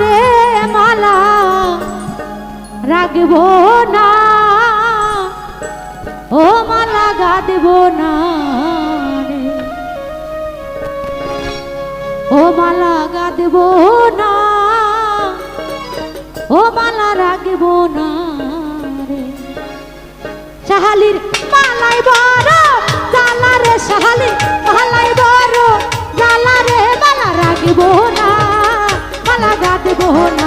রে মালা, রাখব না। ও মালা, গাঁদব না ও মালা, গাঁদব না। ও মালা, রাখব না রে। শাহালির মালাই বড় জালা রে শাহালির মোহন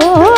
嗯